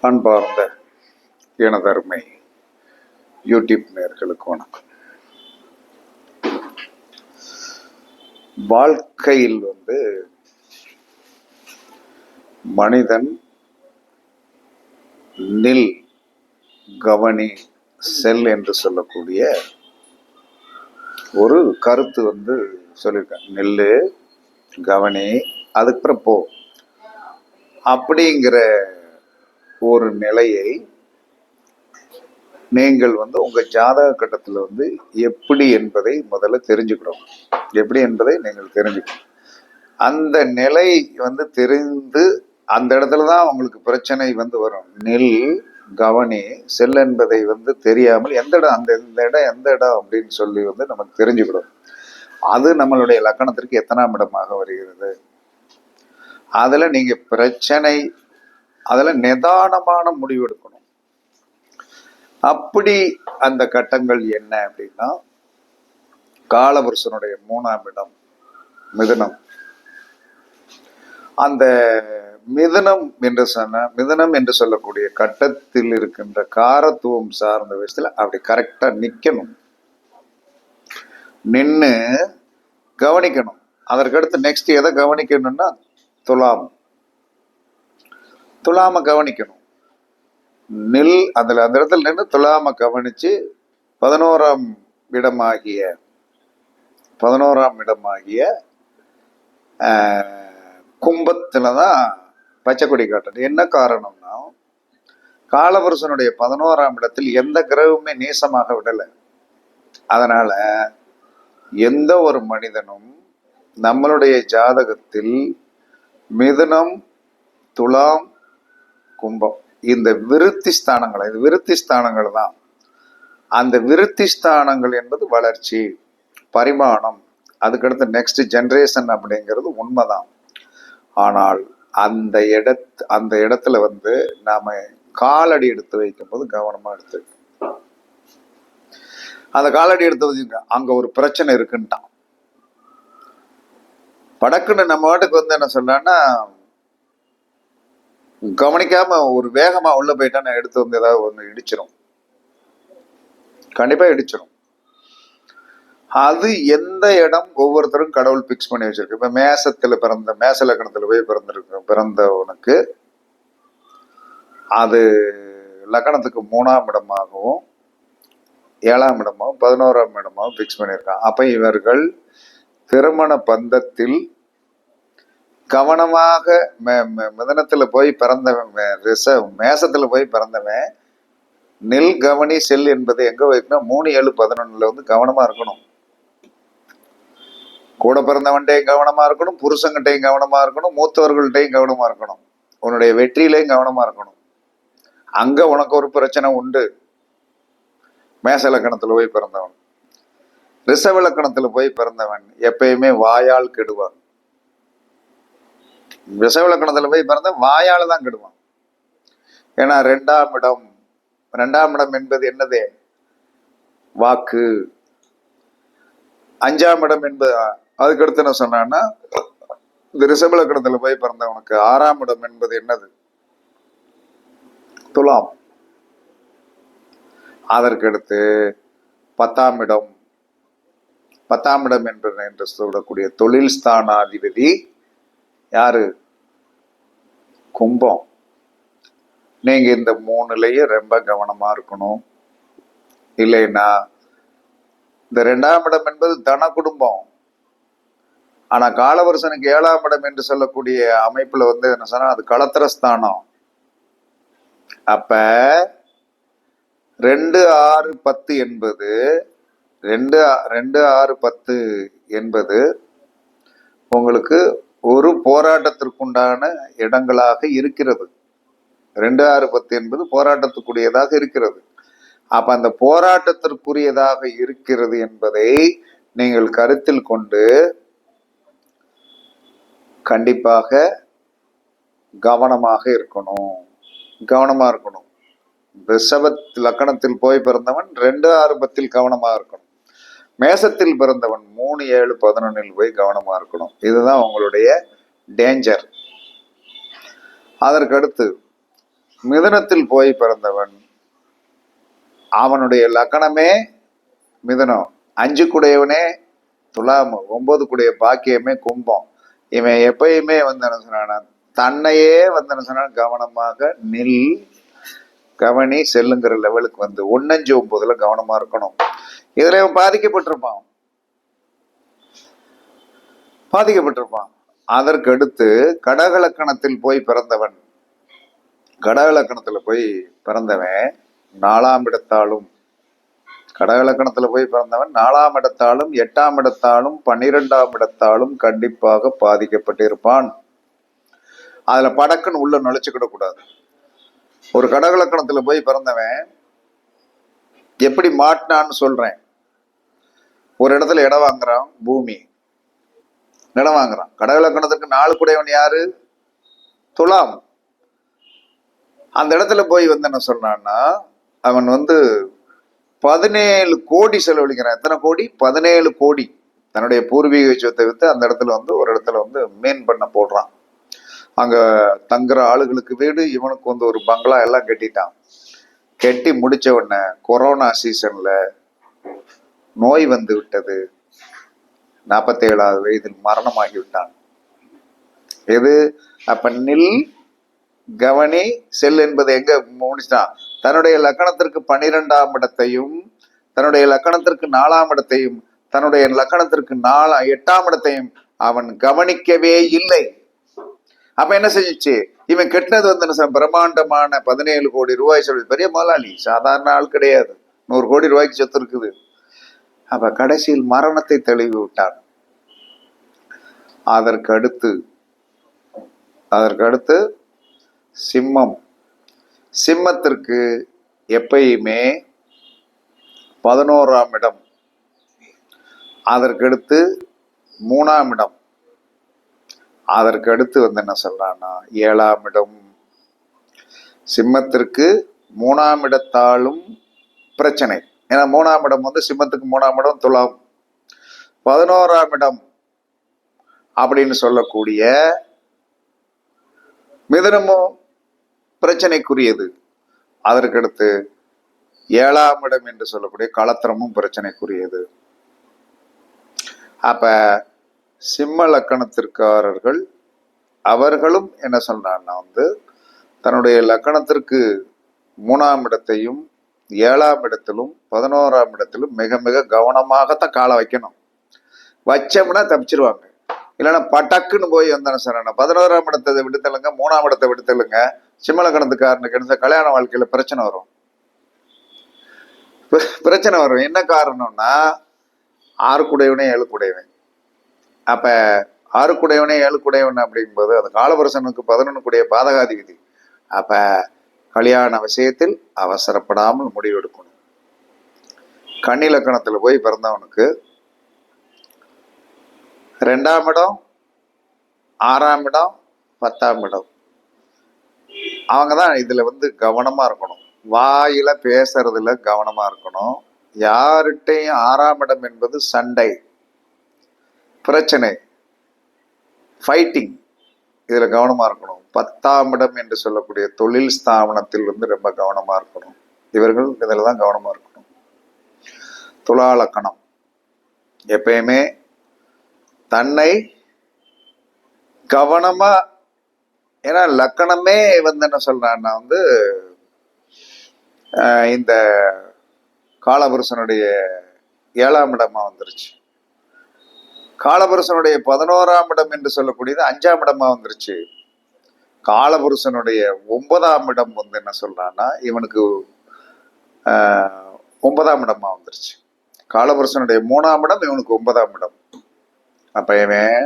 அன்பார்ந்த எனதருமை யூடியூப் நேர்களுக்கு வணக்கம். வாழ்க்கையில் வந்து மனிதன் நில் கவனி செல் என்று சொல்லக்கூடிய ஒரு கருத்து வந்து சொல்லியிருக்கேன். நெல் கவனி அதுக்கப்புறம் போ. அப்படிங்கிற ஒரு நிலையை நீங்கள் வந்து உங்க ஜாதக கட்டத்தில் வந்து எப்படி என்பதை முதல்ல தெரிஞ்சுக்கிறோம் எப்படி என்பதை நீங்கள் தெரிஞ்சுக்கணும். அந்த நிலை வந்து தெரிந்து அந்த இடத்துல தான் உங்களுக்கு பிரச்சனை வந்து வரும். நெல் கவனி செல் என்பதை வந்து தெரியாமல் எந்த இடம் அந்த இந்த இடம் எந்த இடம் அப்படின்னு சொல்லி வந்து நமக்கு தெரிஞ்சுக்கணும் அது நம்மளுடைய லக்கணத்திற்கு எத்தனாம் இடமாக வருகிறது? அதில் நீங்கள் பிரச்சனை அதில் நிதானமான முடிவு எடுக்கணும். அப்படி அந்த கட்டங்கள் என்ன அப்படின்னா காலபுருஷனுடைய மூணாம் இடம் மிதனம். அந்த மிதனம் என்று சொன்ன மிதனம் என்று சொல்லக்கூடிய கட்டத்தில் இருக்கின்ற காரத்துவம் சார்ந்த விஷயத்துல அப்படி கரெக்டா நிக்கணும். நின்று கவனிக்கணும். அதற்கடுத்து நெக்ஸ்ட் எதை கவனிக்கணும்னா துலாம். துலாம கவனிக்கணும். நெல் அதில் அந்த இடத்துல நின்று துலாம கவனிச்சு பதினோராம் இடமாகிய பதினோராம் இடமாகிய கும்பத்தில் தான் பச்சைக்கொடி காட்டணும் என்ன காரணம்னா காலபுருஷனுடைய பதினோராம் இடத்தில் எந்த கிரகமுமே நேசமாக விடலை. அதனால எந்த ஒரு மனிதனும் நம்மளுடைய ஜாதகத்தில் மிதுனம் துலாம் கும்பம். இந்த விருத்தி ஸ்தானங்கள் இது விருத்தி ஸ்தானங்கள் தான். அந்த விருத்தி ஸ்தானங்கள் என்பது வளர்ச்சி பரிமாணம் அதுக்கடுத்து நெக்ஸ்ட் ஜென்ரேஷன் அப்படிங்கிறது உண்மைதான். ஆனால் அந்த இடத் அந்த இடத்துல வந்து நாம காலடி எடுத்து வைக்கும்போது கவனமா எடுத்து அந்த காலடி எடுத்து வச்சுங்க அங்க ஒரு பிரச்சனை இருக்குன்ட்டான். படக்குன்னு நம்ம வாட்டுக்கு வந்து என்ன சொன்னான்னா கவனிக்காம ஒரு வேகமா உள்ள நான் எடுத்து வந்து ஏதாவது ஒண்ணு இடிச்சிடும் கண்டிப்பா இடிச்சிடும் அது எந்த இடம் ஒவ்வொருத்தரும் கடவுள் பிக்ஸ் பண்ணி வச்சிருக்கு. இப்ப மேசத்துல பிறந்த மேச லக்கணத்துல போய் பிறந்திருக்க பிறந்தவனுக்கு அது லக்கணத்துக்கு மூணாம் இடமாகவும் ஏழாம் இடமாகவும் பதினோராம் இடமாகவும் பிக்ஸ் பண்ணியிருக்கான். அப்ப இவர்கள் திருமண பந்தத்தில் கவனமாக மிதனத்தில் போய் பிறந்தவன் மே- ரிஷ போய் பிறந்தவன் நெல் கவனி செல் என்பது எங்க வைக்கணும்? மூணு ஏழு பதினொன்னுல வந்து கவனமா இருக்கணும். கூட பிறந்தவன்கிட்டையும் கவனமா இருக்கணும் புருஷங்கிட்டையும் கவனமா இருக்கணும் மூத்தவர்கள்ட்டையும் கவனமா இருக்கணும். உன்னுடைய வெற்றியிலையும் கவனமா இருக்கணும். அங்க உனக்கு ஒரு பிரச்சனை உண்டு. மேச லக்கணத்துல போய் பிறந்தவன். ரிசவ லக்கணத்துல போய் பிறந்தவன் எப்பயுமே வாயால் கெடுவான். ரிஷவ போய் பிறந்த வாயால் தான் கெடுவான். ஏன்னா ரெண்டாம் இடம் ரெண்டாம் இடம் என்பது என்னது? வாக்கு. அஞ்சாம் இடம் என்பது அதுக்கடுத்து என்ன சொன்னான்னா இந்த ரிஷப போய் பிறந்தவனுக்கு ஆறாம் இடம் என்பது என்னது? துலாம். அதற்கடுத்து பத்தாம் இடம். பத்தாம் இடம் என்று என்று சொல்லக்கூடிய தொழில் ஸ்தானாதிபதி யாரு? கும்பம். நீங்க இந்த மூணுலயும் ரொம்ப கவனமா இருக்கணும். இல்லைன்னா இந்த ரெண்டாம் இடம் என்பது தன குடும்பம். ஆனா காலவரிசனுக்கு ஏழாம் இடம் என்று சொல்லக்கூடிய அமைப்புல வந்து என்ன சொன்னா அது களத்திரஸ்தானம். அப்போ அப்ப ரெண்டு ஆறு பத்து என்பது ரெண்டு ரெண்டு ஆறு பத்து என்பது உங்களுக்கு ஒரு போராட்டத்திற்குண்டான இடங்களாக இருக்கிறது. ரெண்டு ஆறு பத்து என்பது போராட்டத்துக்குரியதாக இருக்கிறது. அப்ப அந்த போராட்டத்திற்குரியதாக இருக்கிறது என்பதை நீங்கள் கருத்தில் கொண்டு கண்டிப்பாக கவனமாக இருக்கணும். கவனமா இருக்கணும். ரிஷபத் லக்கணத்தில் போய் பிறந்தவன் ரெண்டு ஆறு பத்தில் கவனமா இருக்கணும். மேசத்தில் பிறந்தவன் மூணு ஏழு பதினொன்னில் போய் கவனமா இருக்கணும். இதுதான் உங்களுடைய டேஞ்சர் அதற்கடுத்து மிதனத்தில் போய் பிறந்தவன் அவனுடைய லக்கணமே மிதனம். அஞ்சு குடையவனே துலாம் ஒன்பது குடைய பாக்கியமே கும்பம். இவன் எப்பயுமே வந்து என்ன சொன்னான் தன்னையே வந்து என்ன சொன்னான் கவனமாக நில் கவனி செல்லுங்கிற லெவலுக்கு வந்து ஒன்னஞ்சு ஒன்பதுல கவனமா இருக்கணும். இதுல இவன் பாதிக்கப்பட்டிருப்பான். பாதிக்கப்பட்டிருப்பான். அதற்கு அடுத்து கடகலக்கணத்தில் போய் பிறந்தவன் கடகலக்கணத்துல போய் பிறந்தவன் நாலாம் இடத்தாலும் கடகலக்கணத்துல போய் பிறந்தவன் நாலாம் இடத்தாலும் எட்டாம் இடத்தாலும் பன்னிரெண்டாம் இடத்தாலும் கண்டிப்பாக பாதிக்கப்பட்டிருப்பான். அதுல படக்குன்னு உள்ள நுழைச்சுக்கிட கூடாது ஒரு கடகலக்கணத்துல போய் பிறந்தவன் எப்படி மாட்டினான்னு சொல்றேன். ஒரு இடத்துல இடம் வாங்குறான் பூமி. இடம் வாங்குறான். கடகலக்கணத்துக்கு நாலு குடையவன் யாரு? துலாம். அந்த இடத்துல போய் வந்து என்ன சொல்றான்னா அவன் வந்து பதினேழு கோடி செலவழிக்கிறான். எத்தனை கோடி? பதினேழு கோடி. தன்னுடைய பூர்வீக சொத்தை வித்து அந்த இடத்துல வந்து ஒரு இடத்துல வந்து மீன் பண்ண போடுறான். அங்க தங்குற ஆளுகளுக்கு வீடு இவனுக்கு வந்து ஒரு பங்களா எல்லாம் கட்டிட்டான். கெட்டி முடிச்ச உடனே கொரோனா சீசன்ல நோய் வந்து விட்டது. நாற்பத்தேழாவது வயதில் மரணமாகி விட்டான். எது? அப்ப நில் கவனி செல் என்பது எங்க முடிச்சிட்டான் தன்னுடைய லக்கணத்திற்கு பனிரெண்டாம் இடத்தையும் தன்னுடைய லக்கணத்திற்கு நாலாம் இடத்தையும் தன்னுடைய லக்கணத்திற்கு நாலா எட்டாம் இடத்தையும் அவன் கவனிக்கவே இல்லை. அப்ப என்ன செஞ்சிச்சு? இவன் கெட்டினது வந்து என்ன பிரம்மாண்டமான பதினேழு கோடி ரூபாய் சொல்லி பெரிய முதலாளி சாதாரண ஆள் கிடையாது. நூறு கோடி ரூபாய்க்கு சொத்து இருக்குது. அப்ப கடைசியில் மரணத்தை தெளிவு விட்டான். அதற்கு அடுத்து அதற்கு அடுத்து சிம்மம். சிம்மத்திற்கு எப்பயுமே பதினோராம் இடம். அதற்கடுத்து மூணாம் இடம். அதற்கு அடுத்து வந்து என்ன சொல்றான்னா ஏழாம் இடம். சிம்மத்திற்கு மூணாம் இடத்தாலும் பிரச்சனை. ஏன்னா மூணாம் இடம் வந்து சிம்மத்துக்கு மூணாம் இடம் துலாம். பதினோராம் இடம் அப்படின்னு சொல்லக்கூடிய மிதனமும் பிரச்சனைக்குரியது. அதற்கடுத்து ஏழாம் இடம் என்று சொல்லக்கூடிய களத்திரமும் பிரச்சனைக்குரியது. அப்ப சிம்ம லக்கணத்திற்காரர்கள் அவர்களும் என்ன சொல்றாங்கன்னா வந்து தன்னுடைய லக்கணத்திற்கு மூணாம் இடத்தையும் ஏழாம் இடத்திலும் பதினோராம் இடத்திலும் மிக மிக கவனமாகத்தான் காலை வைக்கணும். வச்சோம்னா தப்பிச்சிருவாங்க. இல்லைன்னா பட்டக்குன்னு போய் வந்தானே சார் பதினோராம் இடத்தை விடுத்தலுங்க மூணாம் இடத்தை விடுத்தலுங்க சிம்மலக்கணத்துக்காரனுக்கு எடுத்த கல்யாண வாழ்க்கையில பிரச்சனை வரும். பிர- பிரச்சனை வரும். என்ன காரணம்னா ஆறு குடையவனே ஏழு அப்ப ஆறு குடையவனே ஏழு குடையவன் அப்படிங்கும்போது அது காலபுரசனுக்கு பதினொன்னுக்குடைய பாதகாதி விதி அப்ப கல்யாண விஷயத்தில் அவசரப்படாமல் முடிவெடுக்கணும். கன்னிலக்கணத்துல போய் பிறந்தவனுக்கு ரெண்டாம் இடம் ஆறாம் இடம் பத்தாம் இடம். அவங்க தான் இதில் வந்து கவனமாக இருக்கணும். வாயில் பேசுறதுல கவனமாக இருக்கணும். யார்கிட்டையும் ஆறாம் இடம் என்பது சண்டை. பிரச்சனை. ஃபைட்டிங் இதில் கவனமாக இருக்கணும். பத்தாம் இடம் என்று சொல்லக்கூடிய தொழில் ஸ்தாபனத்தில் வந்து ரொம்ப கவனமாக இருக்கணும். இவர்கள் இதில் தான் கவனமாக இருக்கணும். துலாலக்கணம். எப்பயுமே தன்னை கவனமாக ஏன்னா லக்கணமே வந்து என்ன சொல்கிறான்னா வந்து இந்த காலபுருஷனுடைய ஏழாம் இடமாக வந்துருச்சு. காலபுருஷனுடைய பதினோராம் இடம் என்று சொல்லக்கூடியது அஞ்சாம் இடமா வந்துருச்சு. காலபுருஷனுடைய ஒன்பதாம் இடம் வந்து என்ன சொல்றான்னா இவனுக்கு ஆஹ், ஒன்பதாம் இடமா வந்துருச்சு. காலபுருஷனுடைய மூணாம் இடம் இவனுக்கு ஒன்பதாம் இடம். அப்ப இவன்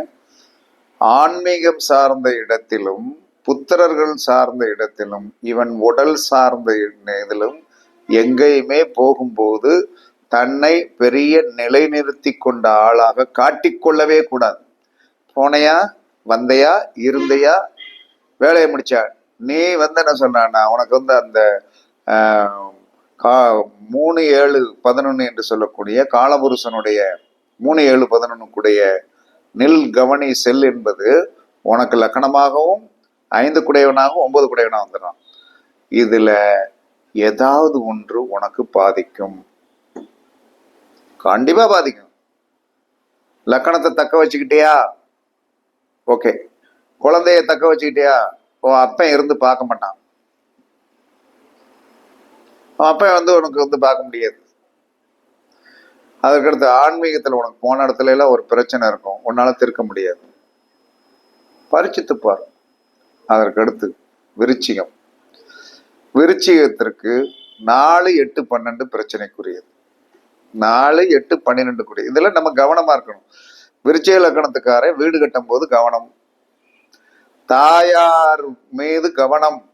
ஆன்மீகம் சார்ந்த இடத்திலும் புத்திரர்கள் சார்ந்த இடத்திலும் இவன் உடல் சார்ந்த இதிலும் எங்கேயுமே போகும்போது தன்னை பெரிய நிலைநிறுத்தி கொண்ட ஆளாக காட்டிக்கொள்ளவே கூடாது. போனையா? வந்தையா? இருந்தையா? வேலையை முடிச்சா? நீ வந்து என்ன சொன்னா உனக்கு வந்து அந்த கா மூணு ஏழு பதினொன்று என்று சொல்லக்கூடிய காலபுருஷனுடைய மூணு ஏழு பதினொன்னுக்குடைய நில் கவனி செல் என்பது உனக்கு லக்கணமாகவும் ஐந்து குடையவனாகவும் ஒன்பது குடையவனாக வந்துடும். இதில் ஏதாவது ஒன்று உனக்கு பாதிக்கும். கண்டிப்பா பாதிக்கும். லக்கணத்தை தக்க வச்சுக்கிட்டியா? ஓகே குழந்தைய தக்க வச்சுக்கிட்டியா? ஓ அப்பன் இருந்து பார்க்க மாட்டான். அப்பன் வந்து உனக்கு வந்து பார்க்க முடியாது. அதுக்கடுத்து ஆன்மீகத்தில் உனக்கு போன இடத்துல எல்லாம் ஒரு பிரச்சனை இருக்கும். உன்னால திருக்க முடியாது. பரிச்சித்து பாரு. அதற்கடுத்து விருச்சிகம். விருச்சிகத்திற்கு நாலு எட்டு பன்னெண்டு பிரச்சனைக்குரியது. நாலு எட்டு பன்னிரெண்டு குடி. இதுல நம்ம கவனமா இருக்கணும். விருச்சய லக்கணத்துக்காரன் வீடு கட்டும் போது கவனம். தாயார் மீது கவனம்.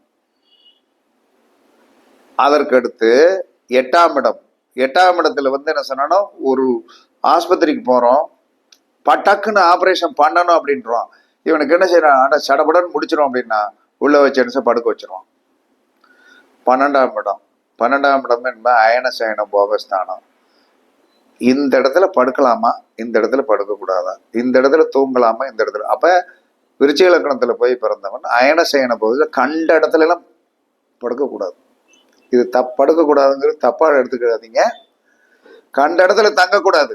அதற்கடுத்து எட்டாம் இடம். எட்டாம் இடத்துல வந்து என்ன சொன்னாலும் ஒரு ஆஸ்பத்திரிக்கு போறோம். பட்டக்குன்னு ஆபரேஷன் பண்ணணும் அப்படின்றான். இவனுக்கு என்ன செய்யறான்? ஆனா சடபடன்னு முடிச்சிடும் அப்படின்னா உள்ள வச்சு என்ன படுக்க வச்சிருவான். பன்னெண்டாம் இடம். பன்னெண்டாம் இடம் என்பது அயன சயன போகஸ்தானம். இந்த இடத்துல படுக்கலாமா? இந்த இடத்துல படுக்கக்கூடாதா? இந்த இடத்துல தூங்கலாமா? இந்த இடத்துல. அப்போ விருச்சிக லக்கணத்துல போய் பிறந்தவன் அயன சயன பகுதியில் கண்ட இடத்துலலாம் படுக்கக்கூடாது. இது தப் படுக்கக்கூடாதுங்கிறது தப்பாக எடுத்துக்கிறாதீங்க கண்ட இடத்துல தங்கக்கூடாது.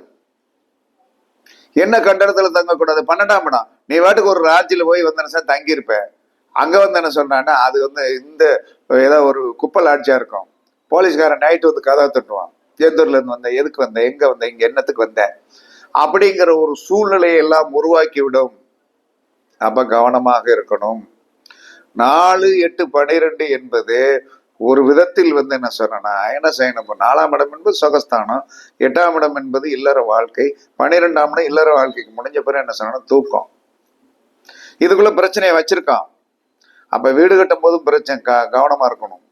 என்ன கண்ட இடத்துல தங்கக்கூடாது? பன்னெண்டாம் இடம். நீ வாட்டுக்கு ஒரு ராஜ்யில் போய் வந்தன சார் தங்கியிருப்பேன் அங்கே வந்து என்ன சொல்றான்னா அது வந்து இந்த ஏதோ ஒரு குப்பல் ஆட்சியாக இருக்கும். போலீஸ்காரன் நைட்டு வந்து கதவை தட்டுவான். இருந்து வந்த எதுக்கு வந்த எங்க வந்த இங்க என்னத்துக்கு வந்த அப்படிங்கிற ஒரு சூழ்நிலையை எல்லாம் உருவாக்கி விடும் அப்ப கவனமாக இருக்கணும். நாலு எட்டு பனிரெண்டு என்பது ஒரு விதத்தில் வந்து என்ன சொன்னா அயன சயனம் நாலாம் இடம் என்பது சுகஸ்தானம். எட்டாம் இடம் என்பது இல்லற வாழ்க்கை. பன்னிரெண்டாம் இடம் இல்லற வாழ்க்கைக்கு முடிஞ்ச பிறகு என்ன சொன்னா தூக்கம். இதுக்குள்ள பிரச்சனையை வச்சிருக்கான். அப்ப வீடு கட்டும் போதும் பிரச்சனை க- கவனமா இருக்கணும்.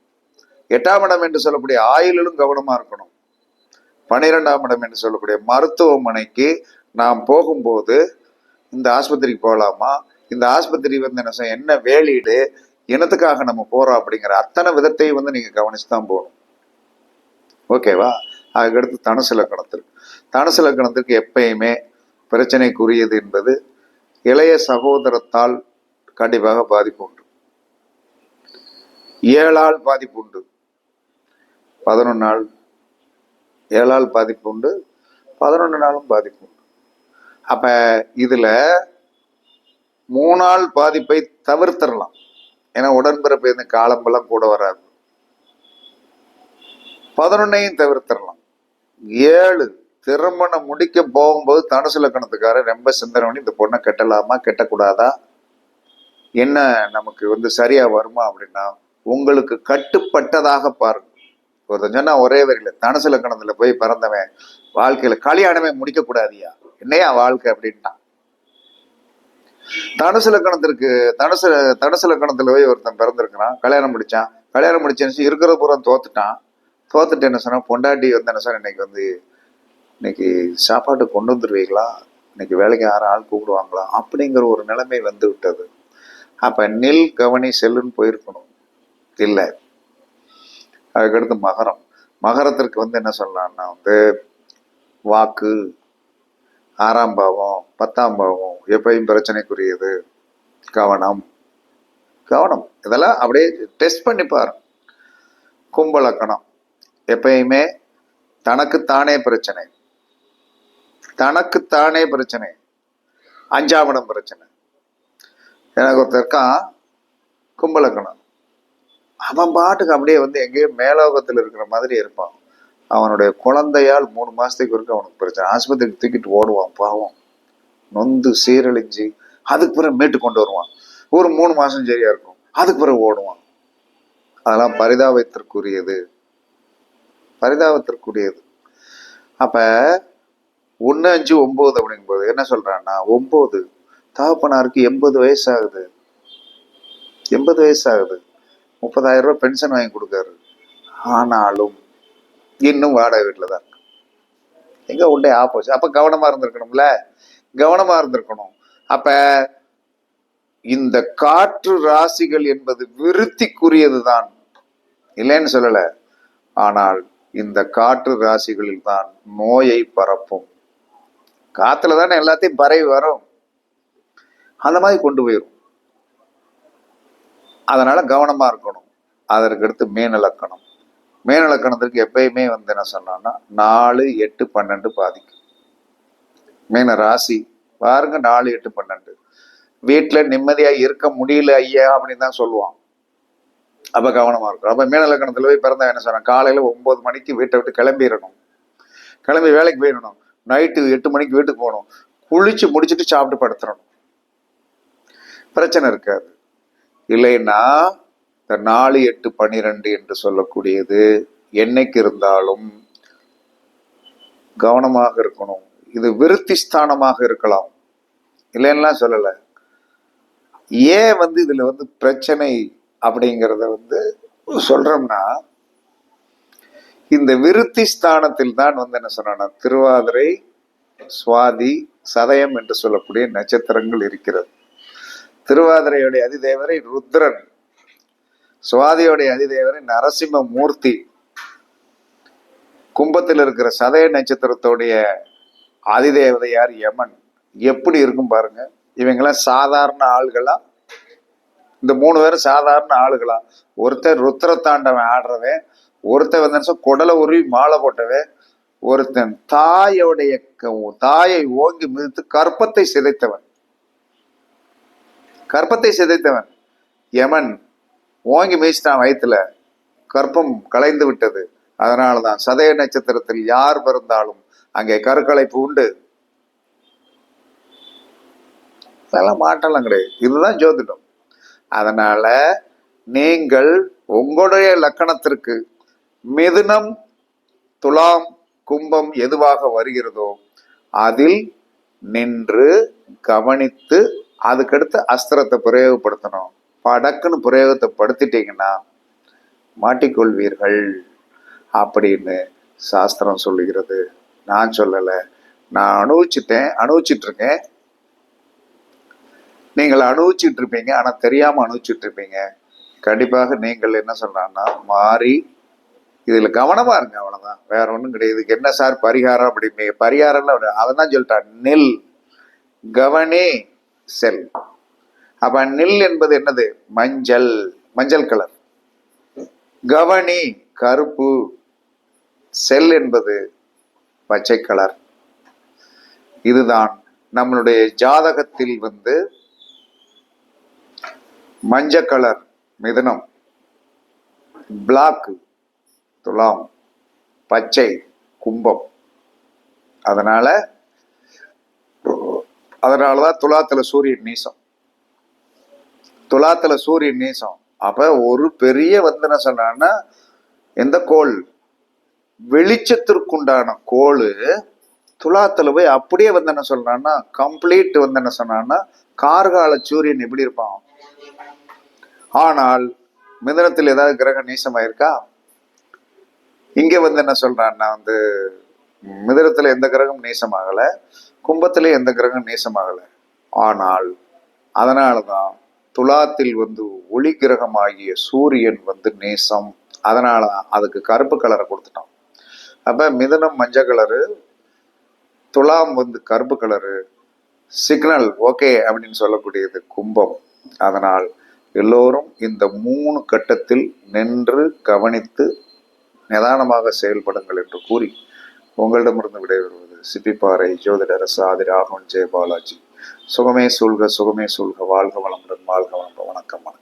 எட்டாம் இடம் என்று சொல்லக்கூடிய ஆயுளிலும் கவனமா இருக்கணும். பன்னிரெண்டாம் இடம் என்று சொல்லக்கூடிய மருத்துவமனைக்கு நாம் போகும்போது இந்த ஆஸ்பத்திரிக்கு போகலாமா? இந்த ஆஸ்பத்திரி வந்து என்ன செய்ய- என்ன வேலீடு? இனத்துக்காக நம்ம போறோம் அப்படிங்கிற அத்தனை விதத்தையும் வந்து நீங்க கவனிச்சு தான் போகணும். ஓகேவா? அதுக்கடுத்து தனுசு லக்கணத்திற்கு. தனுசு லக்கணத்திற்கு எப்பயுமே பிரச்சனைக்குரியது என்பது இளைய சகோதரத்தால் கண்டிப்பாக பாதிப்பு உண்டு. ஏழால் பாதிப்பு உண்டு. பதினொன்று நாள் ஏழால் பாதிப்பு உண்டு பதினொன்று நாளும் பாதிப்பு உண்டு. அப்போ இதில் மூணாள் பாதிப்பை தவிர்த்திடலாம். ஏன்னா உடன்பிறப்பு இந்த காலம்பெல்லாம் கூட வராது. பதினொன்னையும் தவிர்த்திடலாம். ஏழு திருமணம் முடிக்க போகும்போது தனுசு லக்கணத்துக்காரர் ரொம்ப சிந்தனை பண்ணி இந்த பொண்ணை கட்டலாமா கெட்டக்கூடாதா? என்ன நமக்கு வந்து சரியா வருமா? அப்படின்னா உங்களுக்கு கட்டுப்பட்டதாக பாருங்க. ஒருத்தன் சொன்னா ஒரே வரியில தனுசு லக்கணத்துல போய் பிறந்தவன் வாழ்க்கையில கல்யாணமே முடிக்க கூடாதியா என்னையா வாழ்க்கை அப்படின்ட்டான் தனுசு லக்கணத்திற்கு தனுசு தனுசு லக்கணத்துல போய் ஒருத்தன் பிறந்திருக்கிறான் கல்யாணம் முடிச்சான். கல்யாணம் முடிச்சேன்னு இருக்கிற பூரா தோத்துட்டான். தோத்துட்டு என்ன சொன்னா பொண்டாட்டி வந்து என்ன சொன்ன இன்னைக்கு வந்து இன்னைக்கு சாப்பாடு கொண்டு வந்துருவீங்களா? இன்னைக்கு வேலைக்கு யாரும் ஆள் கூப்பிடுவாங்களா? அப்படிங்கிற ஒரு நிலைமை வந்து விட்டது. அப்ப நில் கவனி செல்லுன்னு போயிருக்கணும். இல்லை. அதுக்கடுத்து மகரம். மகரத்திற்கு வந்து என்ன சொல்லலாம்னா வந்து வாக்கு ஆறாம் பாவம் பத்தாம் பாவம் எப்பயும் பிரச்சனைக்குரியது கவனம். கவனம். இதெல்லாம் அப்படியே டெஸ்ட் பண்ணி பாரு. கும்பலக்கணம். எப்பயுமே தனக்குத்தானே பிரச்சனை. தனக்குத்தானே பிரச்சனை. அஞ்சாம் இடம் பிரச்சனை. எனக்கு ஒருத்தர் இருக்கான் கும்பலக்கணம். அவன் பாட்டுக்கு அப்படியே வந்து எங்கேயோ மேலோகத்தில் இருக்கிற மாதிரி இருப்பான். அவனுடைய குழந்தையால் மூணு மாசத்துக்கு வரைக்கும் அவனுக்கு பிரச்சனை. ஆஸ்பத்திரிக்கு தூக்கிட்டு ஓடுவான் பாவம். நொந்து சீரழிஞ்சு அதுக்கு பிறகு மீட்டு கொண்டு வருவான். ஒரு மூணு மாசம் சரியா இருக்கும். அதுக்கு பிறகு ஓடுவான். அதெல்லாம் பரிதாபத்திற்குரியது. பரிதாபத்திற்குரியது. அப்ப ஒன்று அஞ்சு ஒம்பது அப்படிங்கும்போது என்ன சொல்றான்னா ஒம்பது தகப்பனாருக்கு எண்பது வயசு ஆகுது. எண்பது வயசு ஆகுது. முப்பதாயிரம் ரூபாய் பென்ஷன் வாங்கி கொடுக்காரு. ஆனாலும் இன்னும் வாடகை வீட்டில் தான் இருக்கு. எங்க உண்டே ஆப்போசிட் அப்ப கவனமா இருந்திருக்கணும்ல? கவனமா இருந்திருக்கணும். அப்ப இந்த காற்று ராசிகள் என்பது விருத்திக்குரியதுதான். இல்லைன்னு சொல்லல. ஆனால் இந்த காற்று ராசிகளில் தான் நோயை பரப்பும். காத்துல தானே எல்லாத்தையும் பரவி வரும். அந்த மாதிரி கொண்டு போயிடும் அதனால் கவனமாக இருக்கணும். அதற்கடுத்து மீனலக்கணம் மீனலக்கணத்திற்கு எப்பயுமே வந்து என்ன சொன்னான்னா நாலு எட்டு பன்னெண்டு பாதிக்கும். மீன ராசி பாருங்க நாலு எட்டு பன்னெண்டு. வீட்டில் நிம்மதியாக இருக்க முடியல ஐயா அப்படின்னு தான் சொல்லுவான். அப்போ கவனமாக இருக்கும் அப்ப மீனலக்கணத்துல போய் பிறந்தா என்ன சொன்னான்? காலையில் ஒம்பது மணிக்கு வீட்டை விட்டு கிளம்பிடணும். கிளம்பி வேலைக்கு போயிடணும். நைட்டு எட்டு மணிக்கு வீட்டுக்கு போகணும். குளிச்சு முடிச்சுட்டு சாப்பிட்டு படுத்துடணும். பிரச்சனை இருக்காது. இல்லைன்னா இந்த நாலு எட்டு பன்னிரெண்டு என்று சொல்லக்கூடியது என்னைக்கு இருந்தாலும் கவனமாக இருக்கணும். இது விருத்தி ஸ்தானமாக இருக்கலாம். இல்லைன்னா சொல்லலை. ஏன் வந்து இதுல வந்து பிரச்சனை அப்படிங்கிறத வந்து சொல்றோம்னா இந்த விருத்தி ஸ்தானத்தில் தான் வந்து என்ன சொன்னா திருவாதிரை சுவாதி சதயம் என்று சொல்லக்கூடிய நட்சத்திரங்கள் இருக்கிறது. திருவாதிரையுடைய அதிதேவரை ருத்ரன் சுவாதியோடைய அதிதேவரை நரசிம்ம மூர்த்தி கும்பத்தில் இருக்கிற சதய நட்சத்திரத்தோடைய அதிதேவதை யார்? யமன். எப்படி இருக்கும் பாருங்க. இவங்கெல்லாம் சாதாரண ஆள்களா? இந்த மூணு பேரும் சாதாரண ஆளுகளா? ஒருத்தர் ருத்ர தாண்டவன் ஆடுறவன் ஒருத்தன் வந்து குடலை உருவி மாலை போட்டவன் ஒருத்தன் தாயோடைய க- தாயை ஓங்கி மிதித்து கற்பத்தை சிதைத்தவன். கற்பத்தை சிதைத்தவன். யமன் ஓங்கி மிதிச்சிட்டான் வயிற்றுல கற்பம் கலைந்து விட்டது. அதனாலதான் சதய நட்சத்திரத்தில் யார் பிறந்தாலும் அங்கே கருக்கலைப்பு உண்டு. அதெல்லாம் மாட்டலாம் கிடையாது. இதுதான் ஜோதிடம். அதனால நீங்கள் உங்களுடைய லக்கணத்திற்கு மிதுனம் துலாம் கும்பம் எதுவாக வருகிறதோ அதில் நின்று கவனித்து அதுக்கடுத்து அஸ்திரத்தை பிரயோகப்படுத்தணும். படக்குன்னு பிரயோகத்தை படுத்திட்டீங்கன்னா மாட்டிக்கொள்வீர்கள் அப்படின்னு சாஸ்திரம் சொல்லுகிறது. நான் சொல்லலை. நான் அனுபவிச்சிட்டேன் அனுபவிச்சிட்டு இருக்கேன் நீங்கள் அனுபவிச்சுட்டு இருப்பீங்க ஆனால் தெரியாமல் அனுபவிச்சுட்டு இருப்பீங்க கண்டிப்பாக நீங்கள் என்ன சொல்கிறான்னா மாறி இதில் கவனமாக இருங்க அவ்வளோதான் வேற ஒன்றும் கிடையாது. இதுக்கு என்ன சார் பரிகாரம் அப்படிமே பரிகாரம்லாம் ஒண்ணு- அவன் தான் சொல்லிட்டான் நில். கவனி. செல். அப்ப நில் என்பது என்னது? மஞ்சள் மஞ்சள் கலர். கவனி கருப்பு. செல் என்பது பச்சை கலர். இதுதான் நம்மளுடைய ஜாதகத்தில் வந்து மஞ்சள் கலர் மிதுனம் பிளாக் துலாம் பச்சை கும்பம். அதனால அதனாலதான் துலாத்துல சூரியன் நீசம். துலாத்துல சூரியன் நீசம். அப்ப ஒரு பெரிய வந்து என்ன சொன்னான்னா எந்த கோள்? வெளிச்சத்திற்குண்டான கோள் துலாத்துல போய் அப்படியே வந்து என்ன சொல்றான்னா கம்ப்ளீட் வந்து என்ன சொன்னான்னா கார்கால சூரியன் எப்படி இருப்பான்? ஆனால் மிதனத்தில் ஏதாவது கிரகம் நீசமாயிருக்கா? இங்க வந்து என்ன சொல்றான்னா வந்து மிதனத்துல எந்த கிரகம் நீசமாகலை? கும்பத்தில் எந்த கிரகம் நேசமாகலை. ஆனால் அதனாலதான் துலாத்தில் வந்து ஒளி கிரகமாகிய சூரியன் வந்து நேசம். அதனால அதுக்கு கருப்பு கலரை கொடுத்துட்டான். அப்போ மிதனம் மஞ்சள் கலரு துலாம் வந்து கருப்பு கலரு சிக்னல் ஓகே அப்படின்னு சொல்லக்கூடியது கும்பம். அதனால் எல்லோரும் இந்த மூணு கட்டத்தில் நின்று கவனித்து நிதானமாக செயல்படுங்கள் என்று கூறி உங்களிடமிருந்து விடைபெறுவது சிப்பிப்பாறை ஜோதிடரசு சாதி ராகவன் ஜெயபாலாஜி. சுகமே சூழ்க சுகமே சூழ்க வாழ்க வளமுடன் வாழ்க வளமுடன். வணக்கம் வணக்கம்.